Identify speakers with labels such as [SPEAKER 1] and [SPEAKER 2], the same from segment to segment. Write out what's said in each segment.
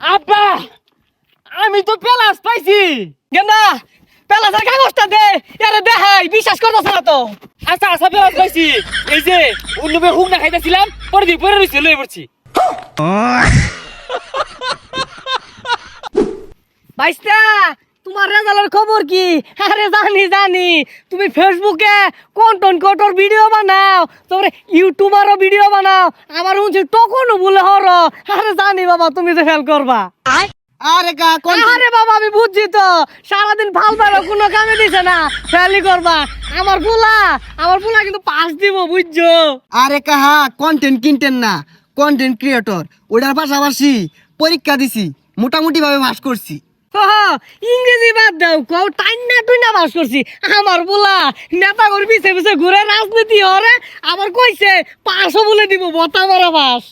[SPEAKER 1] আব্বা আমি তো পেলাস পাইছি।
[SPEAKER 2] গেন্দা পেলাসের কাগজটা দে এরে দেখাই বিশ্বাস করতেছ না তো।
[SPEAKER 1] আচ্ছা আচ্ছা পেলাস পাইছি। এই যে অন্যবে হুক না খাইতেছিলাম পরে দিয়ে পরে রয়েছে লয়ে পড়ছি।
[SPEAKER 2] বাইস্তা তোমার রেজাল্টের খবর কি? আরে জানি জানি। তুমি ফেসবুকে কন্টেন্ট কটর ভিডিও বানাও তারপরে ইউটিউবারও ভিডিও বানাও আমার তখনও বলে হর। আরে জানি বাবা তুমি যে ফেল করবা।
[SPEAKER 3] আরে কা কোন
[SPEAKER 2] আরে বাবা আমি বুঝছি তো। সারাদিন ভালো ভালো কোনো কামে দিছে না। ফেলই করবা। আমার পোলা আমার পোলা কিন্তু পাস দিব বুঝছ?
[SPEAKER 3] আরে কাহা কন্টেন্ট কিনতেন না। কন্টেন্ট ক্রিয়েটর ওটার পাশাপাশি পরীক্ষা দিছি। মোটামুটি ভাবে পাস করছি।
[SPEAKER 2] ইংরেজি বাদ দাও কও টাইনা টুইনা বাস করছি আমার পোলা নেতা করে পিছে পিছে ঘুরে রাজনীতি হরে আবার কইছে পাঁচশো বলে দিব বতা মারা বাস।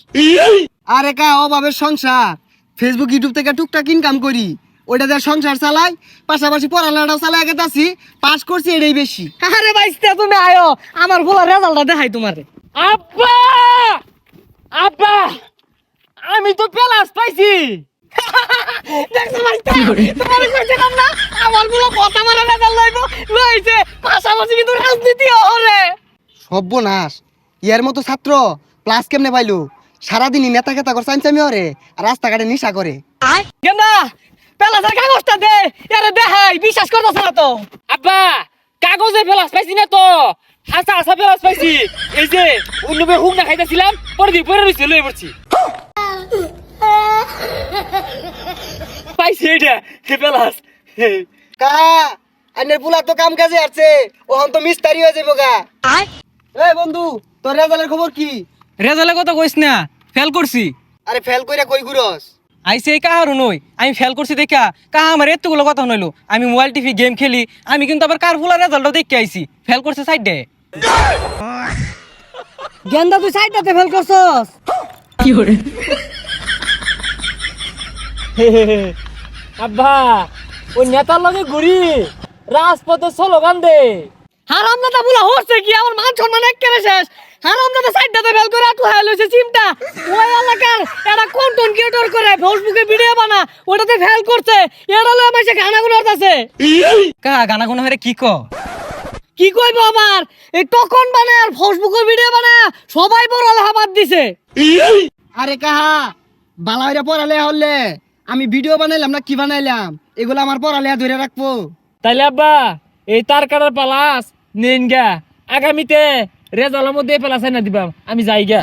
[SPEAKER 3] আরে কা অভাবের সংসার। ফেসবুক ইউটিউব থেকে টুকটাক ইনকাম করি। ওটা দিয়ে সংসার চালাই পাশাপাশি পড়ালেখাটাও চালাই গেতাছি পাস করছি এটাই বেশি।
[SPEAKER 2] আরে বাইস্তা তুমি আয়ো আমার পোলা রেজাল্টটা দেখাই তোমারে।
[SPEAKER 1] আব্বা! আব্বা! আমি তো পেলাস পাইছি।
[SPEAKER 2] দেখছ বাইস্তা তোমারে কইছিলাম না আমার পোলা বতা মারা রেজাল্ট লইব লইছে পাশাপাশি কিন্তু রাজনীতি হরে
[SPEAKER 3] সর্বনাশ। ইয়ার মতো ছাত্র ক্লাস কেমনে পাইলো? সারাদিনই নেতা খেতা করে চাইচামি হরে আর রাস্তাঘাটে নিশা করে।
[SPEAKER 2] গেন্দা পেলাসের কাগজটা দে। দেখাই বিশ্বাস করতেছ না তো।
[SPEAKER 1] আব্বা কাগজে পেলাস পাইছি না তো। আচ্ছা আচ্ছা পেলাস পাইছি। এই যে অন্যবে হুক না খাইতেছিলাম পরে দিয়ে পরে রয়েছে লয়ে পড়ছি। কে পেলাস
[SPEAKER 3] কা আইনের পুলা তো কাম কাজে আছে ওহন তো মিস্তারি হয়ে যাব গা। এই বন্ধু তোর রেজাল্টের খবর কি?
[SPEAKER 4] রেজাল্টের কথা কইস না ফেল করছি।
[SPEAKER 3] আরে ফেল কইরা কই ঘুরস?
[SPEAKER 4] আইসে এই কাহারও নই আমি ফেল করছি দেখা কাহা আমার এতগুলো কথা নইলো আমি মোবাইল টিভি গেম খেলি আমি কিন্তু আবার কার ফুলার রেজাল্টও দেখে আইছি ফেল করছে সাইডে।
[SPEAKER 2] গেন্দা তুই সাইডটাতে ফেল করছস?
[SPEAKER 1] আব্বা ওই নেতার লগে ঘুরি। রাজপথে স্লোগান দে।
[SPEAKER 2] হারাম দাদা বলা হচ্ছে কি? আমার মান সম্মান একেবারে শেষ। হারাম দাদা সাইডটাতে ফেল করে আটু হাই লইছে চিমটা। ওই এলাকার এরা কন্টেন্ট ক্রিয়েটর করে ফেসবুকে ভিডিও বানা ওটাতে ফেল করছে। এটা লয় আমার গানা গুলো আছে
[SPEAKER 4] কাহা গানা গুনা হরে কি ক
[SPEAKER 2] কি কইবো আবার? এই টকন বানায় আর ফেসবুকে ভিডিও বানায় সবাই বড় বাদ দিছে।
[SPEAKER 3] আরে কাহা বালা হইরা পড়ালে হলে। আমি ভিডিও বানাইলাম না, কি বানাইলাম? এগুলো আমার পড়ালেয়া ধরে রাখব।
[SPEAKER 1] তাইলে আব্বা, এই তার কাটার পালাস, নিন গা। আগামীতে রেজাল্টের মধ্যে পেলাস না দিবাম, আমি যাই গা।